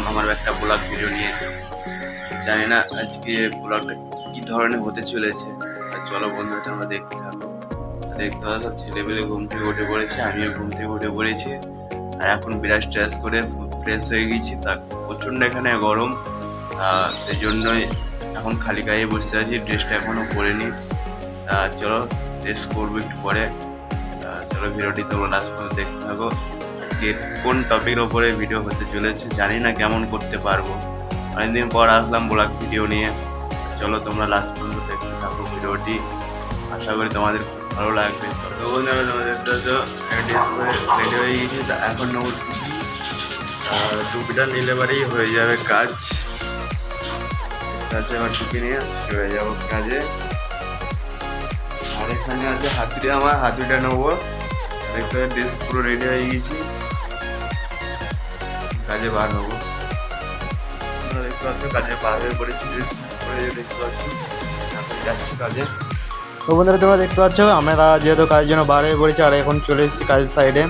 আসলাম আমার একটা blog video নিয়ে। জানি না আজকে ব্লগটা কি ধরনের হতে চলেছে। চলো বন্ধুরা, তোমরা দেখতে থাকো। দেখতে পাচ্ছ, ছেলেবেলে ঘুম থেকে উঠে পড়েছে, আমিও ঘুম থেকে উঠে পড়েছি। আর এখন বিরাট স্ট্রেস করে ফ্রেশ হয়ে গেছি। তা প্রচণ্ড এখানে গরম। সেই জন্যই এখন খালি গায়ে বসে আছি ড্রেসটা এখনও পরিনি চলো ড্রেস করব একটু পরে। চলো ভিডিওটি তোমরা লাস্ট পর্যন্ত দেখতে থাকো। আজকে কোন টপিকের ওপরে ভিডিও হতে চলেছে, জানি না কেমন করতে পারব। অনেকদিন পর আসলাম ব্লগ ভিডিও নিয়ে। চলো তোমরা লাস্ট পর্যন্ত দেখতে থাকো ভিডিওটি আশা করি তোমাদের খুব ভালো লাগবে। তো বন্ধুরা, তোমাদের তো রেডি হয়ে গেছি এখন টুপিটা নিলে বারেই হয়ে যাবে কাজ। কাছে আমার টুপি নিয়ে চলে যাব কাজে। আর এখানে আছে হাতুড়ি, আমার হাতুড়িটা নেব। দেখতে ড্রেস পুরো রেডি হয়ে গেছি। কাজে বার তোমরা দেখতে পাচ্ছ কাজে বার হয়ে পড়েছি ড্রেস পরে দেখতে যাচ্ছি কাজে। তো বন্ধুরা, তোমরা দেখতে পাচ্ছ, আমরা যেহেতু কাজের জন্য বার হয়ে পড়েছি, আর এখন চলে এসেছি কাজের সাইডে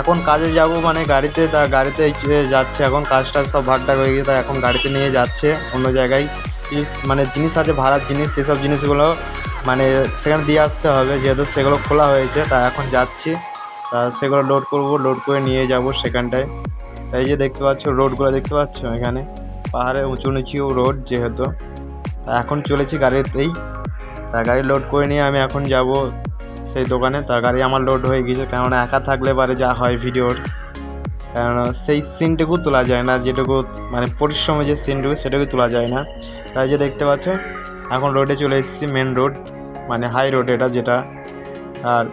এখন কাজে যাব মানে গাড়িতে, তা গাড়িতে যাচ্ছে, এখন কাজটা সব ভাগটাগ হয়ে গেছে তা এখন গাড়িতে নিয়ে যাচ্ছে অন্য জায়গায়। মানে জিনিস আছে, ভাড়ার জিনিস, সেসব জিনিসগুলো মানে সেখানে দিয়ে আসতে হবে। যেহেতু সেগুলো খোলা হয়েছে, তা এখন যাচ্ছি। তা সেগুলো লোড করব লোড করে নিয়ে যাব সেখানটায়। তাই যে দেখতে পাচ্ছ, রোডগুলো দেখতে পাচ্ছ এখানে? পাহাড়ে উঁচু নিচু রোড যেহেতু। তা এখন চলেছি গাড়িতেই। তা গাড়ি লোড করে নিয়ে আমি এখন যাব সেই দোকানে। তা গাড়ি আমার লোড হয়ে গেছে কেননা একা থাকলে পারে যা হয় ভিডিওর। কেননা সেই সিনটুকু তোলা যায় না, যেটুকু মানে পরিশ্রমে যে সিনটুকু সেটুকু তোলা যায় না। তাই যে দেখতে পাচ্ছ এখন রোডে চলে এসেছি মেন রোড মানে হাই রোড এটা যেটা। আর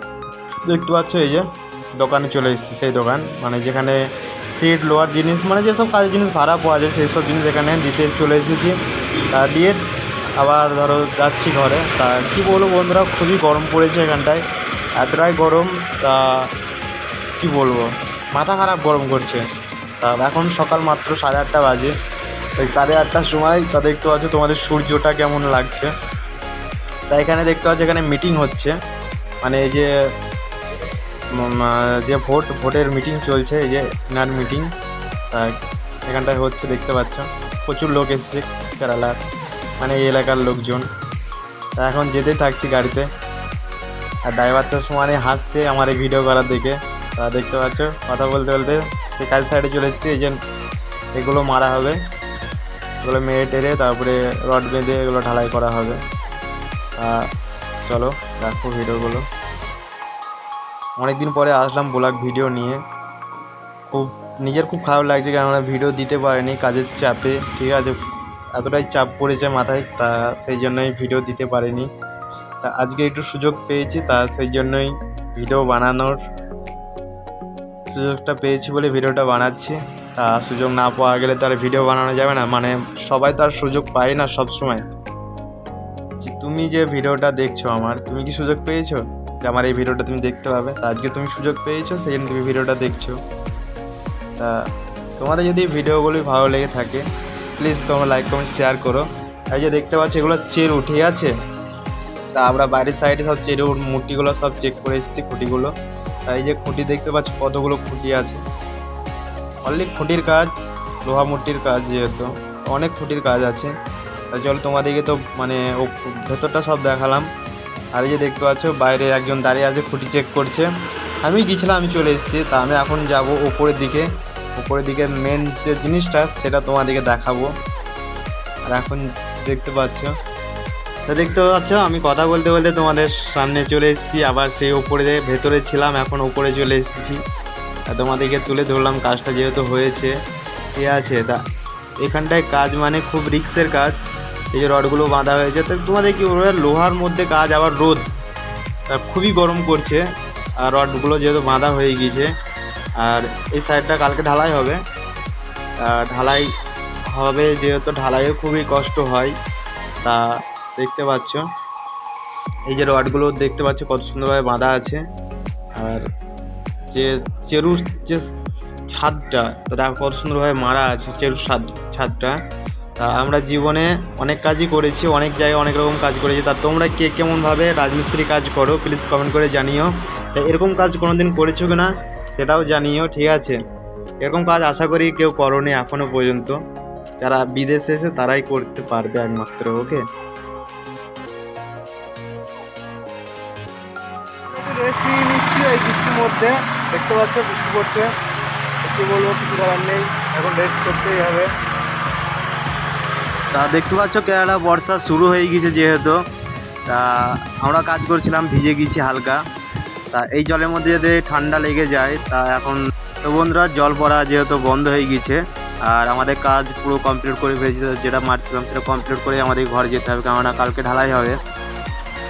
দেখতে পাচ্ছ এই যে, দোকানে চলে এসেছি সেই দোকান। মানে যেখানে সিট লোয়ার জিনিস মানে যেসব কাজের জিনিস ভাড়া পাওয়া যায় সেই সব জিনিস এখানে দিতে চলে এসেছি। তা দিয়ে আবার ধরো যাচ্ছি ঘরে। তা কী বলব বন্ধুরা, খুবই গরম পড়েছে এখানটায়। এতটাই গরম, তা কি বলব? মাথা খারাপ গরম করছে। তা এখন সকাল মাত্র সাড়ে আটটা বাজে। তাই সাড়ে আটটার সময় তা দেখতে পাচ্ছ তোমাদের সূর্যটা কেমন লাগছে। তা এখানে দেখতে পাচ্ছ এখানে মিটিং হচ্ছে। মানে এই যে যে ভোট, ভোটের মিটিং চলছে, এই যে ইনার মিটিং এখানটায় হচ্ছে দেখতে পাচ্ছ। প্রচুর লোক এসেছে কেরালার মানে এই এলাকার লোকজন। তা এখন যেতে থাকছি গাড়িতে। আর ড্রাইভার তো হাসতে আমার এই ভিডিও করার দিকে। তা দেখতে পাচ্ছ, কথা বলতে বলতে সে কাজ সাইডে চলে এসেছি, এই যে এগুলো মারা হবে। এগুলো মেরে টেরে তারপরে রড বেঁধে এগুলো ঢালাই করা হবে। চলো দেখো ভিডিওগুলো। অনেকদিন পরে আসলাম ব্লগ ভিডিও নিয়ে। খুব, নিজের খুব খারাপ লাগছে কেননা ভিডিও দিতে পারিনি কাজের চাপে, ঠিক আছে? এতটাই চাপ পড়েছে মাথায়, তা সেই জন্যই ভিডিও দিতে পারিনি। তা আজকে একটু সুযোগ পেয়েছি, তা সেই জন্যই ভিডিও বানানোর সুযোগটা পেয়েছি বলে ভিডিওটা বানাচ্ছি। সুযোগ না পাওয়া গেলে তো আর ভিডিও বানানো যাবে না। মানে সবাই তো আর সুযোগ পায় না সব সময় তুমি যে ভিডিওটা দেখছ আমার, তুমি কি সুযোগ পেয়েছ? যে আমার এই ভিডিওটা তুমি দেখতে পাবে। আজকে তুমি সুযোগ পেয়েছ, সেই জন্য তুমি ভিডিওটা দেখছ। তা তোমাদের যদি ভিডিওগুলি ভালো লেগে থাকে প্লিজ তোমরা লাইক কমেন্ট শেয়ার করো। এই যে দেখতে পাচ্ছ, এগুলো চেরু, ঠিক আছে? তা আমরা বাইরের সাইডে সব চেরুর মুটিগুলো সব চেক করে এসেছি, খুঁটিগুলো। তাই যে খুঁটি দেখতে পাচ্ছ, কতগুলো খুঁটি আছে। অনলি খুঁটির কাজ, লোহা মুটির কাজ যেহেতু, অনেক খুঁটির কাজ আছে। চলো তোমাদেরকে তো মানে ও ভেতরটা সব দেখালাম। আর এই যে দেখতে পাচ্ছ, বাইরে একজন দাঁড়িয়ে আছে, খুঁটি চেক করছে। আমি গিয়েছিলাম, আমি চলে এসেছি, তা আমি এখন যাব ওপরের দিকে। উপরের দিকে মেন যে জিনিসটা, সেটা তোমাদেরকে দেখাবো। আর এখন দেখতে পাচ্ছ, তা দেখতে পাচ্ছ, আমি কথা বলতে বলতে তোমাদের সামনে চলে এসেছি, আবার সেই ওপরে ভেতরে ছিলাম, এখন ওপরে চলে এসেছি। তোমাদেরকে তুলে ধরলাম, কাজটা যেহেতু হয়েছে। ঠিক আছে, তা এখানটায় কাজ মানে খুব রিক্সের কাজ। এই যে রডগুলো বাঁধা হয়েছে, তো তোমাদের কি বলব, লোহার মধ্যে কাজ, আবার রোদ। খুবই গরম করছে আর রডগুলো যেহেতু বাঁধা হয়ে গিয়েছে, আর এই সাইডটা কালকে ঢালাই হবে। ঢালাই হবে যেহেতু, ঢালাইও খুবই কষ্ট হয়, তা দেখতে পাচ্ছ। এই যে রডগুলো দেখতে পাচ্ছ, কত সুন্দরভাবে বাঁধা আছে। আর যে চেরুর যে ছাদটা, তা কত সুন্দরভাবে মারা আছে চেরুর ছাদ, ছাদটা। তা আমরা জীবনে অনেক কাজই করেছি, অনেক জায়গায় অনেক রকম কাজ করেছি। তা তোমরা কে কেমনভাবে রাজমিস্ত্রি কাজ করো প্লিজ কমেন্ট করে জানিও। তা এরকম কাজ কোনো দিন করেছ কি না সেটাও জানিও, ঠিক আছে? এরকম কাজ আশা করি কেউ করনি এখনও পর্যন্ত। যারা বিদেশে এসে তারাই করতে পারবে একমাত্র ওকে এই বৃষ্টির মধ্যে। দেখতে পাচ্ছ বৃষ্টি পড়ছে। একটু বলব, কিছু করার নেই। এখন রেস্ট করতেই হবে। তা দেখতে পাচ্ছ, কেরালা বর্ষা শুরু হয়ে গেছে যেহেতু। তা আমরা কাজ করছিলাম, ভিজে গেছি হালকা। তা এই জলের মধ্যে যদি ঠান্ডা লেগে যায়, তা এখন তো বন্ধুরা, জল পড়া যেহেতু বন্ধ হয়ে গেছে আর আমাদের কাজ পুরো কমপ্লিট করে ফেলেছি, যেটা মারছিলাম সেটা কমপ্লিট করে আমাদের ঘরে যেতে হবে, কেননা কালকে ঢালাই হবে।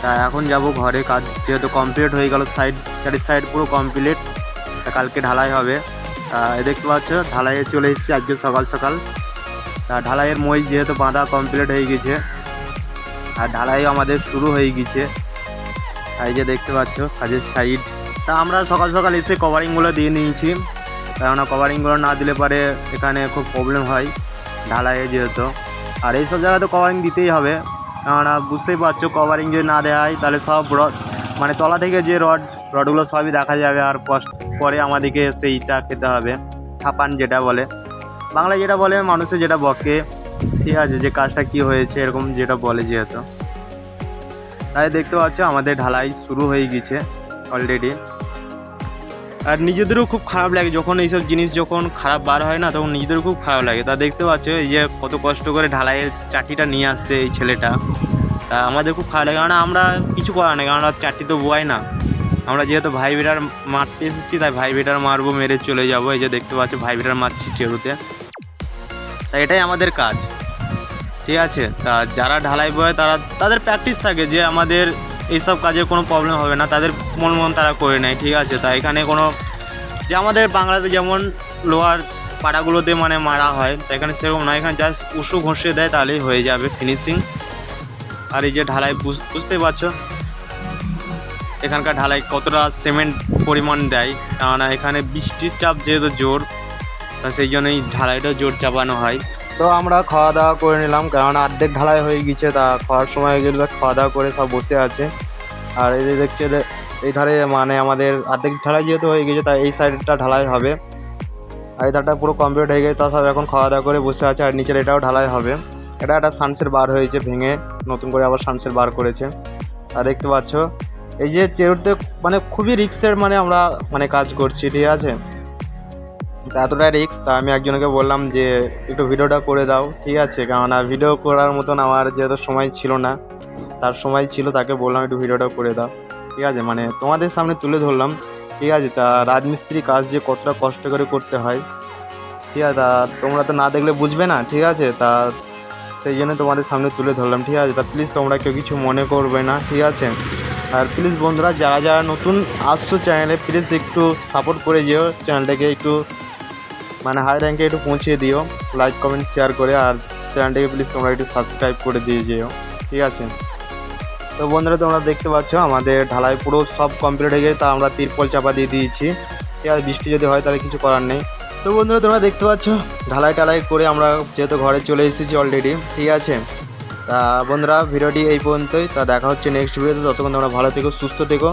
তা এখন যাব ঘরে কাজ যেহেতু কমপ্লিট হয়ে গেল সাইড চারি সাইড পুরো কমপ্লিট তা কালকে ঢালাই হবে। তা দেখতে পাচ্ছ ঢালাইয়ে চলে এসেছি আজকে সকাল সকাল। তা ঢালাইয়ের মই যেহেতু বাঁধা কমপ্লিট হয়ে গেছে, আর ঢালাই আমাদের শুরু হয়ে গেছে। এই যে দেখতে পাচ্ছ, কাজের সাইড তা আমরা সকাল সকাল এসে কভারিংগুলো দিয়ে নিয়েছি। কেননা কভারিংগুলো না দিলে পারে এখানে খুব প্রবলেম হয়, ঢালাইয়ে যেহেতু। আর এইসব জায়গায় জায়গাতে কভারিং দিতেই হবে। কেননা বুঝতেই পারছ কভারিং যদি না দেওয়া হয়, তাহলে সব রড মানে তলা থেকে যে রড রডগুলো সবই দেখা যাবে আর পরে আমাদেরকে সেইটা খেতে হবে। থাপান যেটা বলে। বাংলায় যেটা বলে, মানুষে যেটা বকে, ঠিক আছে, যে কাজটা কি হয়েছে, এরকম যেটা বলে যেহেতু। তাই দেখতে পাচ্ছ, আমাদের ঢালাই শুরু হয়ে গেছে অলরেডি আর নিজেদেরও খুব খারাপ লাগে যখন এইসব জিনিস যখন খারাপ বার হয় না, তখন নিজেদেরও খুব খারাপ লাগে। তা দেখতে পাচ্ছ এই যে কত কষ্ট করে ঢালাইয়ের চাটিটা নিয়ে আসছে এই ছেলেটা। তা আমাদের খুব খারাপ লাগে। কারণ আমরা কিছু করার নেই কারণ চারটি তো বোয়াই না। আমরা যেহেতু ভাই বেটার মারতে এসেছি, তাই ভাই বেটার মারবো, মেরে চলে যাব। এই যে দেখতে পাচ্ছ, ভাই বেটার মারছি চেরুতে। তা এটাই আমাদের কাজ। ঠিক আছে? তা যারা ঢালাই বয় তারা, তাদের প্র্যাকটিস থাকে যে আমাদের এইসব কাজের কোনো প্রবলেম হবে না, তাদের মন মন তারা করে নেয়, ঠিক আছে? তা এখানে কোনো, যে আমাদের বাংলাতে যেমন লোহার পাড়াগুলোতে মানে মারা হয়, তা এখানে সেরকম না এখানে জাস্ট উষু ঘষে দেয়, তাহলেই হয়ে যাবে ফিনিশিং আর এই যে ঢালাই, বুঝ- বুঝতেই পারছ? এখানকার ঢালাই কতটা সিমেন্ট পরিমাণ দেয়, কেননা এখানে বৃষ্টির চাপ যেহেতু জোর, তা সেই জন্যই ঢালাইটা জোর চাপানো হয়। তো আমরা খাওয়া দাওয়া করে নিলাম, কারণ অর্ধেক ঢালাই হয়ে গেছে, তা খাওয়ার সময় যেগুলো খাওয়া দাওয়া করে সব বসে আছে। আর এই যে দেখছে এই ধারে মানে আমাদের অর্ধেক ঢালাই যেহেতু হয়ে গেছে তাই এই সাইডটা ঢালাই হবে। আর এই ধারটা পুরো কমপ্লিট হয়ে গেছে, তা সব এখন খাওয়া দাওয়া করে বসে আছে, আর নিচের এটাও ঢালাই হবে। এটা একটা সানসেট বার হয়েছে ভেঙে, নতুন করে আবার সানসেট বার করেছে। আর দেখতে পাচ্ছ, এই যে চেরুতে মানে খুবই রিক্সের মানে আমরা মানে কাজ করছি, ঠিক আছে? তা এতটা রিক্স তা আমি একজনকে বললাম যে, একটু ভিডিওটা করে দাও, ঠিক আছে? কেননা ভিডিও করার মতন আমার যেহেতু সময় ছিল না, তার সময় ছিল, তাকে বললাম, একটু ভিডিওটা করে দাও। ঠিক আছে? মানে তোমাদের সামনে তুলে ধরলাম, ঠিক আছে? তা রাজমিস্ত্রি কাজ যে কতটা কষ্ট করে করতে হয়, ঠিক আছে? তা তোমরা তো না দেখলে বুঝবে না, ঠিক আছে? তা সেই জন্য তোমাদের সামনে তুলে ধরলাম, ঠিক আছে? তা প্লিজ তোমরা কেউ কিছু মনে করবে না, ঠিক আছে? আর প্লিজ বন্ধুরা, যারা যারা নতুন আসছো চ্যানেলে প্লিজ একটু সাপোর্ট করে যেও চ্যানেলটাকে একটু মানে হাই র্যাঙ্কে একটু পৌঁছে দিও লাইক কমেন্ট শেয়ার করে, আর চ্যানেলটাকে প্লিজ তোমরা একটু সাবস্ক্রাইব করে দিয়ে যেও, ঠিক আছে? তো বন্ধুরা, তোমরা দেখতে পাচ্ছ আমাদের ঢালাই পুরো সব কমপ্লিট হয়ে গেছে, তা আমরা তিরপল চাপা দিয়ে দিয়েছি, ঠিক আছে? বৃষ্টি যদি হয় তাহলে কিছু করার নেই। তো বন্ধুরা, তোমরা দেখতে পাচ্ছ ঢালাই টালাই করে আমরা যেহেতু ঘরে চলে এসেছি অলরেডি ঠিক আছে? তা বন্ধুরা, ভিডিওটি এই পর্যন্তই, তা দেখা হচ্ছে নেক্সট ভিডিওতে ততক্ষণ তোমরা ভালো থেকো, সুস্থ থেকো।